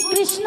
Krishna.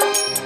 Música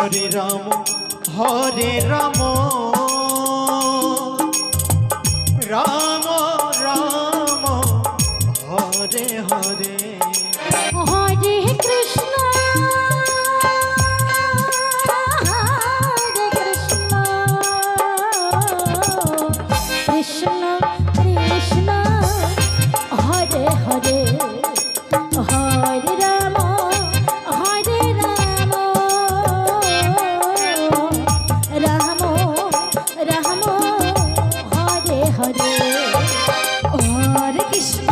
Hare Ram Hare Ram. Peace.